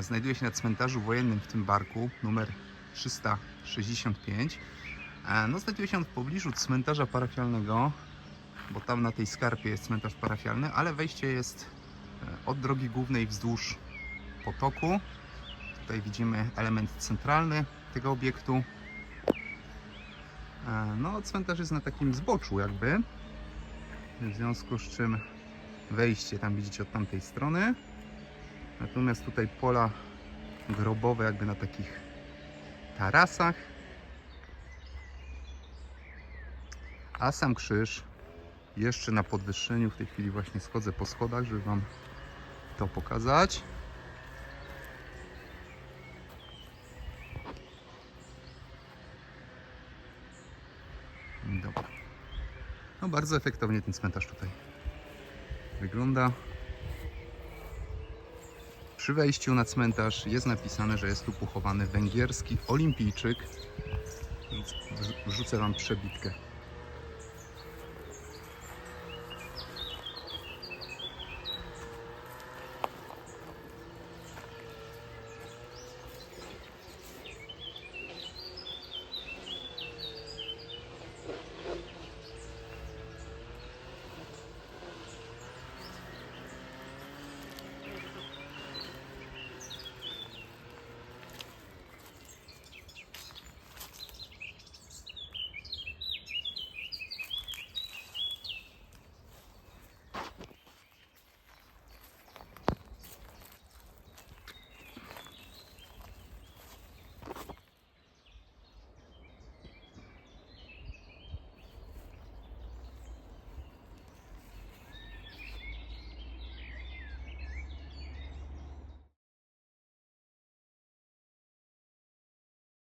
znajduje się na cmentarzu wojennym w tym barku numer 365. E, No, znajduje się on w pobliżu cmentarza parafialnego, bo tam na tej skarpie jest cmentarz parafialny, ale wejście jest e, od drogi głównej wzdłuż potoku. Tutaj widzimy element centralny tego obiektu. E, No, cmentarz jest na takim zboczu jakby, w związku z czym wejście tam widzicie od tamtej strony. Natomiast tutaj pola grobowe jakby na takich tarasach. A sam krzyż jeszcze na podwyższeniu. W tej chwili właśnie schodzę po schodach, żeby Wam to pokazać. Dobra. No bardzo efektownie ten cmentarz tutaj wygląda. Przy wejściu na cmentarz jest napisane, że jest tu pochowany węgierski olimpijczyk. Więc wrzucę Wam przebitkę